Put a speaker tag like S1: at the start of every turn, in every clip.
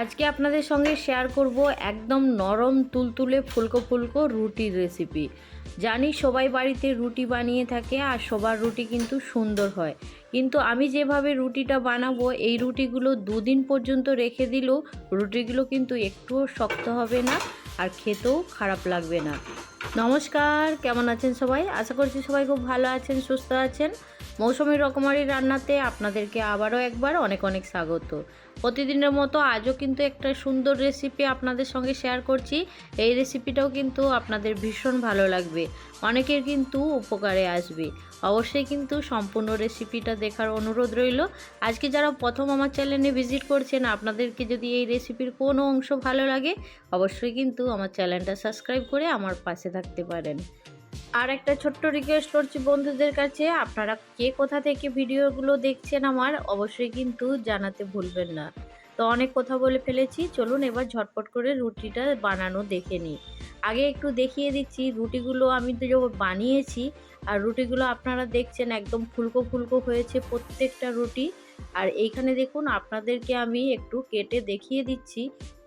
S1: আজকে আপনাদের সঙ্গে শেয়ার করব একদম নরম তুলতুলে ফুলকো ফুলকো রুটির রেসিপি জানি সবাই বাড়িতে রুটি বানিয়ে থাকে আর সবার রুটি কিন্তু সুন্দর হয়। কিন্তু আমি যেভাবে রুটিটা বানাবো, এই রুটিগুলো দুদিন পর্যন্ত রেখে দিলেও রুটিগুলো কিন্তু একটুও শক্ত হবে না আর খেতেও খারাপ লাগবে না। নমস্কার, কেমন আছেন সবাই? আশা করছি সবাই খুব ভালো আছেন, সুস্থ আছেন। মৌসুমি রকমারি রান্নাতে আপনাদেরকে আবারও একবার অনেক অনেক স্বাগত। প্রতিদিনের মতো আজও কিন্তু একটা সুন্দর রেসিপি আপনাদের সঙ্গে শেয়ার করছি। এই রেসিপিটাও কিন্তু আপনাদের ভীষণ ভালো লাগবে। অনেকের কিন্তু উপকারে আসবে। অবশ্যই কিন্তু সম্পূর্ণ রেসিপিটা দেখার অনুরোধ রইল। আজকে যারা প্রথম আমার চ্যানেলে ভিজিট করছেন, আপনাদেরকে যদি এই রেসিপির কোনো অংশ ভালো লাগে, অবশ্যই কিন্তু আমার চ্যানেলটা সাবস্ক্রাইব করে আমার পাশে থাকতে পারেন। আর একটা ছোট্ট রিকোয়েস্ট করছি বন্ধুদের কাছে। আপনারা কে কোথা থেকে ভিডিওগুলো দেখছেন আমার, অবশ্যই কিন্তু জানাতে ভুলবেন না। তো অনেক কথা বলে ফেলেছি। চলুন এবার ঝটপট করে রুটিটা বানানো দেখে নিই। আগে একটু দেখিয়ে দিচ্ছি, রুটিগুলো আমি তো বানিয়েছি, আর রুটিগুলো আপনারা দেখছেন একদম ফুলকো ফুলকো হয়েছে প্রত্যেকটা রুটি। আর এইখানে দেখুন, আপনাদেরকে আমি একটু কেটে দেখিয়ে দিচ্ছি।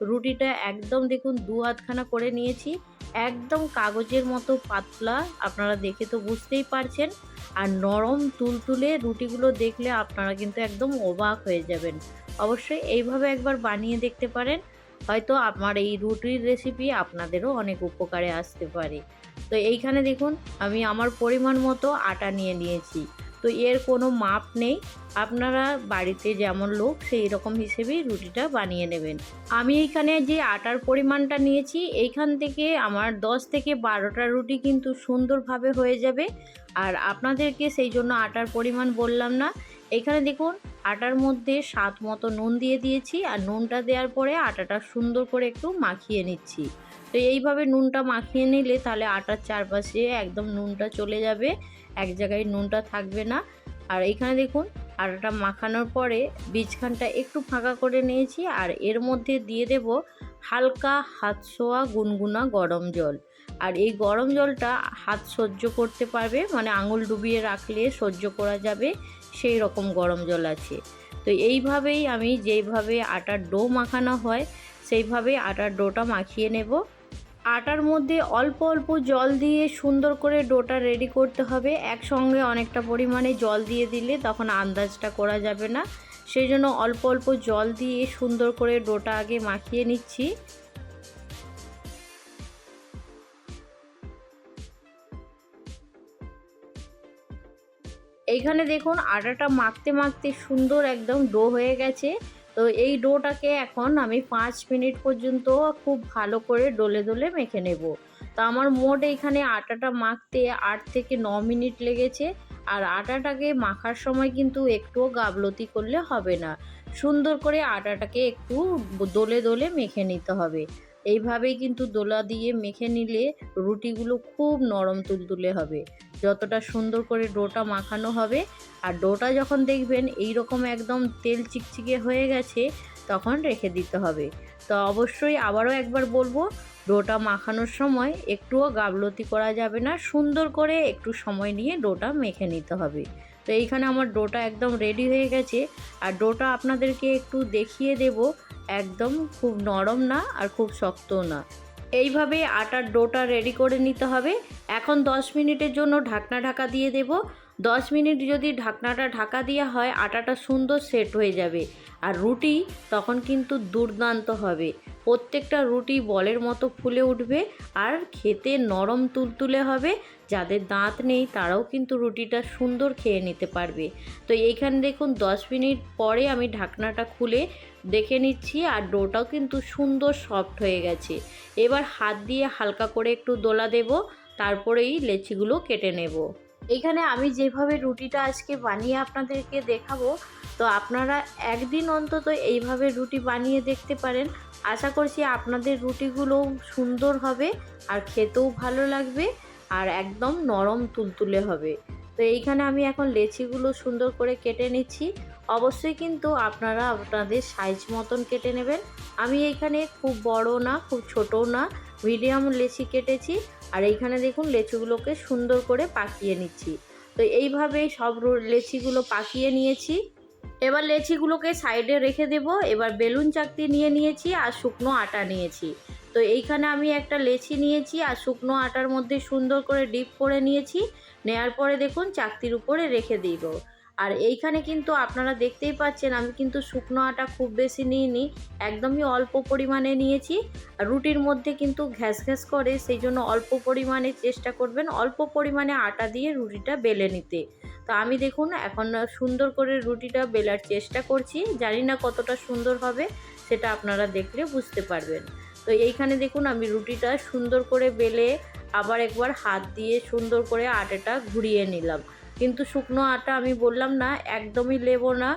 S1: রুটিটা একদম দেখুন দু হাতখানা করে নিয়েছি, একদম কাগজের মতো পাতলা, আপনারা দেখে তো বুঝতেই পারছেন। আর নরম তুলতুলে রুটিগুলো দেখলে আপনারা কিন্তু একদম অবাক হয়ে যাবেন। অবশ্যই এইভাবে একবার বানিয়ে দেখতে পারেন। হয়তো আমার এই রুটির রেসিপি আপনাদেরও অনেক উপকারে আসতে পারে। তো এইখানে দেখুন, আমি আমার পরিমাণ মতো আটা নিয়ে নিয়েছি। তো এর কোনো মাপ নেই। আপনারা বাড়িতে যেমন লোক, সেই রকম হিসেবেই রুটিটা বানিয়ে নেবেন। আমি এইখানে যে আটার পরিমাণটা নিয়েছি, এইখান থেকে আমার 10 থেকে বারোটা রুটি কিন্তু সুন্দরভাবে হয়ে যাবে। আর আপনাদেরকে সেই জন্য আটার পরিমাণ বললাম না এখানে দেখুন, আটার মধ্যে স্বাদ মতো নুন দিয়ে দিয়েছি আর নুনটা দেওয়ার পরে আটাটা সুন্দর করে একটু মাখিয়ে নিচ্ছি। তো এইভাবে নুনটা মাখিয়ে নিলে তাহলে আটার চারপাশে একদম নুনটা চলে যাবে, এক জায়গায় নুনটা থাকবে না। আর এখানে দেখুন, আটাটা মাখানোর পরে বীজখানটা একটু ফাঁকা করে নিয়েছি আর এর মধ্যে দিয়ে দেব হালকা হাত ছোঁয়া গুনগুনা গরম জল। আর এই গরম জলটা হাত সহ্য করতে পারবে মানে আঙুল ডুবিয়ে রাখলে সহ্য করা যাবে। সেই রকম গরম জল আছে। তো এইভাবেই আমি যেইভাবে আটার ডো মাখানো হয়, সেইভাবে আটার ডোটা মাখিয়ে নেব। আটার মধ্যে অল্প অল্প জল দিয়ে সুন্দর করে ডোটা রেডি করতে হবে। একসঙ্গে অনেকটা পরিমাণে জল দিয়ে দিলে তখন আন্দাজটা করা যাবে না। সেই জন্য অল্প অল্প জল দিয়ে সুন্দর করে ডোটা আগে মাখিয়ে নিচ্ছি। এইখানে দেখুন আটাটা মাখতে মাখতে সুন্দর একদম ডো হয়ে গেছে। তো এই ডোটাকে এখন আমি পাঁচ মিনিট পর্যন্ত খুব ভালো করে ডলে ডলে মেখে নেব। তো আমার মোট এইখানে আটাটা মাখতে আট থেকে ন মিনিট লেগেছে। আর আটাটাকে মাখার সময় কিন্তু একটুও গাবলতি করলে হবে না। সুন্দর করে আটাটাকে একটু দোলে দোলে মেখে নিতে হবে। এইভাবেই কিন্তু দোলা দিয়ে মেখে নিলে রুটিগুলো খুব নরম তুলতুলে হবে। যতটা সুন্দর করে ডোটা মাখানো হবে। আর ডোটা যখন দেখবেন এই রকম একদম তেল চিকচিকে হয়ে গেছে, তখন রেখে দিতে হবে। তো অবশ্যই আবারও একবার বলব, ডোটা মাখানোর সময় একটুও গাবলতি করা যাবে না। সুন্দর করে একটু সময় নিয়ে ডোটা মেখে নিতে হবে। তো এইখানে আমার ডোটা একদম রেডি হয়ে গেছে। আর ডোটা আপনাদেরকে একটু দেখিয়ে দেব, একদম খুব নরম না আর খুব শক্তও না। এইভাবে আটার ডোটা রেডি করে নিতে হবে। এখন 10 মিনিটের জন্য ঢাকনা ঢাকা দিয়ে দেব। 10 মিনিট যদি ঢাকনাটা ঢাকা দেওয়া হয়, আটাটা সুন্দর সেট হয়ে যাবে। আর রুটি তখন কিন্তু দুর্দান্ত হবে। প্রত্যেকটা রুটি বলের মতো ফুলে উঠবে আর খেতে নরম তুলতুলে হবে। যাদের দাঁত নেই, তারাও কিন্তু রুটিটা সুন্দর খেয়ে নিতে পারবে। তো এইখানে দেখুন 10 মিনিট পরে আমি ঢাকনাটা খুলে দেখে নিচ্ছি আর ডোটাও কিন্তু সুন্দর সফট হয়ে গেছে। এবার হাত দিয়ে হালকা করে একটু দোলা দেব, তারপরেই লেচিগুলো কেটে নেব। এখানে আমি যেভাবে রুটিটা আজকে বানিয়ে আপনাদেরকে দেখাবো, তো আপনারা একদিন অন্তত এইভাবে রুটি বানিয়ে দেখতে পারেন। আশা করছি আপনাদের রুটিগুলো সুন্দর হবে, আর খেতেও ভালো লাগবে, আর একদম নরম তুলতুলে হবে। তো এইখানে আমি এখন লেচিগুলো সুন্দর করে কেটে নিচ্ছি। অবশ্যই কিন্তু আপনারা আপনাদের সাইজ মতন কেটে নেবেন। আমি এইখানে খুব বড় না, খুব ছোটও না মিডিয়াম লেচি কেটেছি। আর এইখানে দেখুন লেচুগুলোকে সুন্দর করে পাকিয়ে নিচ্ছি। তো এইভাবেই সব লেচিগুলো পাকিয়ে নিয়েছি। এবার লেচিগুলোকে সাইডে রেখে দেব। এবার বেলুন চাকতি নিয়ে নিয়েছি আর শুকনো আটা নিয়েছি। তো এইখানে আমি একটা লেচি নিয়েছি আর শুকনো আটার মধ্যে সুন্দর করে ডিপ করে নিয়েছি। নেয়ার পরে দেখুন চাকতির উপরে রেখে দিব। আর এইখানে কিন্তু আপনারা দেখতেই পাচ্ছেন, আমি কিন্তু শুকনো আটা খুব বেশি নিইনি, একদমই অল্প পরিমাণে নিয়েছি। আর রুটির মধ্যে কিন্তু ঘ্যাস ঘ্যাস করে, সেই জন্য অল্প পরিমাণে চেষ্টা করবেন অল্প পরিমাণে আটা দিয়ে রুটিটা বেলে নিতে। তো আমি দেখুন এখন সুন্দর করে রুটিটা বেলার চেষ্টা করছি, জানি না কতটা সুন্দর হবে, সেটা আপনারা দেখলে বুঝতে পারবেন। তো এইখানে দেখুন আমি রুটিটা সুন্দর করে বেলে আবার একবার হাত দিয়ে সুন্দর করে আটাটা ঘুরিয়ে নিলাম। কিন্তু শুকনো আটা আমি বললাম না, একদমই লেব না।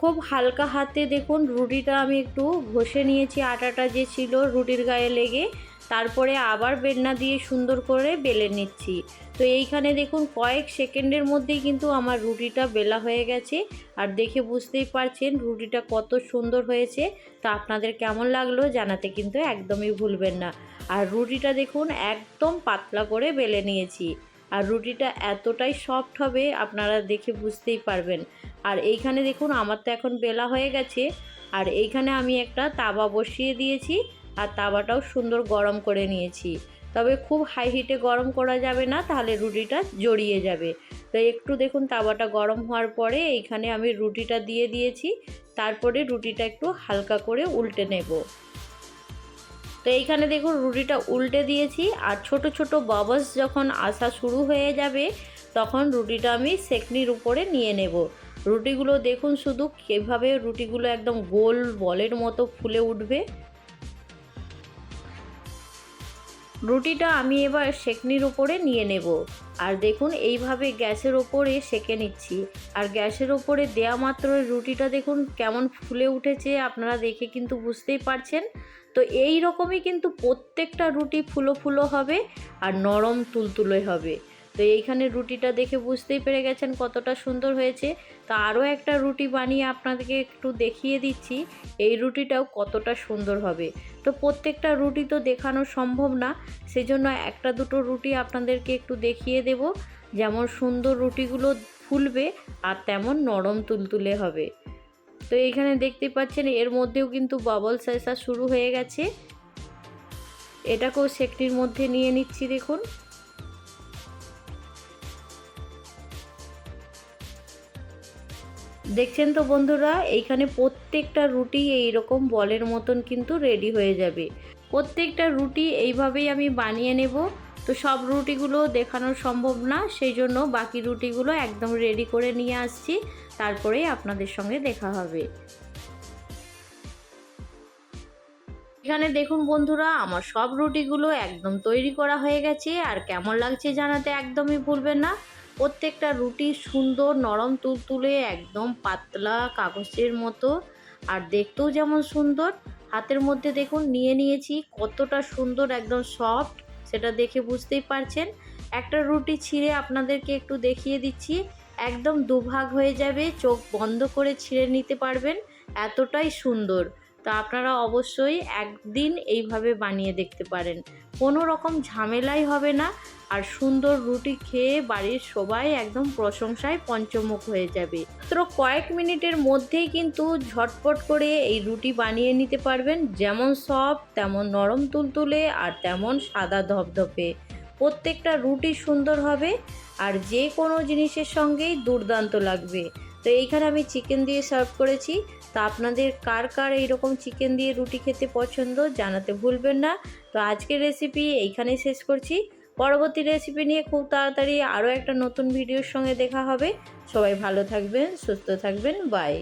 S1: খুব হালকা হাতে দেখুন, রুটিটা আমি একটু ঘষে নিয়েছি, আটাটা যে ছিল রুটির গায়ে লেগে। তারপরে আবার বেলনা দিয়ে সুন্দর করে বেলে নিচ্ছি। তো এইখানে দেখুন কয়েক সেকেন্ডের মধ্যেই কিন্তু আমার রুটিটা বেলা হয়ে গেছে। আর দেখে বুঝতেই পারছেন রুটিটা কত সুন্দর হয়েছে। তা আপনাদের কেমন লাগল জানাতে কিন্তু একদমই ভুলবেন না। আর রুটিটা দেখুন একদম পাতলা করে বেলে নিয়েছি। আর রুটিটা এতটাই সফট হবে আপনারা দেখে বুঝতেই পারবেন। আর এইখানে দেখুন আমার তো এখন বেলা হয়ে গেছে। আর এইখানে আমি একটা তাবা বসিয়ে দিয়েছি। আর তাওয়াটাও সুন্দর গরম করে নিয়েছি। তবে খুব হাই হিটে গরম করা যাবে না, তাহলে রুটিটা জড়িয়ে যাবে। তো একটু দেখুন তাওয়াটা গরম হওয়ার পরে এইখানে আমি রুটিটা দিয়ে দিয়েছি, তারপরে রুটিটা একটু হালকা করে উল্টে নেব। তো এইখানে দেখুন রুটিটা উল্টে দিয়েছি, আর ছোট ছোট বাবলস যখন আসা শুরু হয়ে যাবে, তখন রুটিটা আমি সেকনির উপরে নিয়ে নেব। রুটিগুলো দেখুন শুধু কীভাবে রুটিগুলো একদম গোল বলের মতো ফুলে উঠবে। রুটিটা আমি এবার সেকনির ওপরে নিয়ে নেব। আর দেখুন, এইভাবে গ্যাসের ওপরে সেকে নিচ্ছি। আর গ্যাসের ওপরে দেয়া মাত্র রুটিটা দেখুন কেমন ফুলে উঠেছে, আপনারা দেখে কিন্তু বুঝতেই পারছেন। তো এই রকমই কিন্তু প্রত্যেকটা রুটি ফুলো ফুলো হবে আর নরম তুলতুলে হবে। তো এইখানে রুটিটা দেখে বুঝতেই পেরে গেছেন কতটা সুন্দর হয়েছে। তো আরও একটা রুটি বানিয়ে আপনাদেরকে একটু দেখিয়ে দিচ্ছি, এই রুটিটাও কতটা সুন্দর হবে। তো প্রত্যেকটা রুটি তো দেখানো সম্ভব না, সেজন্য একটা দুটো রুটি আপনাদেরকে একটু দেখিয়ে দেব, যেমন সুন্দর রুটিগুলো ফুলবে আর তেমন নরম তুলতুলে হবে। তো এইখানে দেখতে পাচ্ছেন এর মধ্যেও কিন্তু বাবলস আসা শুরু হয়ে গেছে। এটাকেও সেকটির মধ্যে নিয়ে নিচ্ছি দেখুন। দেখছেন তো বন্ধুরা, এইখানে প্রত্যেকটা রুটি এই রকম বলের মতন কিন্তু রেডি হয়ে যাবে। প্রত্যেকটা রুটি এইভাবেই আমি বানিয়ে নেব। তো সব রুটিগুলো দেখানো সম্ভব না, সেই জন্য বাকি রুটিগুলো একদম রেডি করে নিয়ে আসছি। তারপরেই আপনাদের সঙ্গে দেখা হবে। এখানে দেখুন বন্ধুরা, আমার সব রুটিগুলো একদম তৈরি করা হয়ে গেছে, আর কেমন লাগছে জানাতে একদমই ভুলবেন না। প্রত্যেকটা রুটি সুন্দর নরম তুলতুলে, একদম পাতলা কাগজের মতো। আর দেখতেও যেমন সুন্দর। হাতের মধ্যে দেখুন, নিয়ে নিয়েছি কতটা সুন্দর, একদম সফট সেটা দেখে বুঝতেই পারছেন। একটা রুটি ছিঁড়ে আপনাদেরকে একটু দেখিয়ে দিচ্ছি। একদম দুভাগ হয়ে যাবে, চোখ বন্ধ করে ছিঁড়ে নিতে পারবেন। এতটাই সুন্দর। তো আপনারা অবশ্যই একদিন এইভাবে বানিয়ে দেখতে পারেন। কোনো রকম ঝামেলাই হবে না আর সুন্দর রুটি খেয়ে বাড়ির সবাই একদম প্রশংসায় পঞ্চমুখ হয়ে যাবে। মাত্র কয়েক মিনিটের মধ্যেই কিন্তু ঝটপট করে এই রুটি বানিয়ে নিতে পারবেন। যেমন সব তেমন নরম তুলতুলে আর তেমন সাদা ধপধপে। প্রত্যেকটা রুটি সুন্দর হবে আর যে কোনো জিনিসের সঙ্গেই দুর্দান্ত লাগবে। তো এইখানে আমি চিকেন দিয়ে সার্ভ করেছি। তা আপনাদের কার কার এইরকম চিকেন দিয়ে রুটি খেতে পছন্দ জানাতে ভুলবেন না। তো আজকের রেসিপি এইখানেই শেষ করছি। পরবর্তী রেসিপি নিয়ে খুব তাড়াতাড়ি আরও একটা নতুন ভিডিওর সঙ্গে দেখা হবে। সবাই ভালো থাকবেন, সুস্থ থাকবেন বাই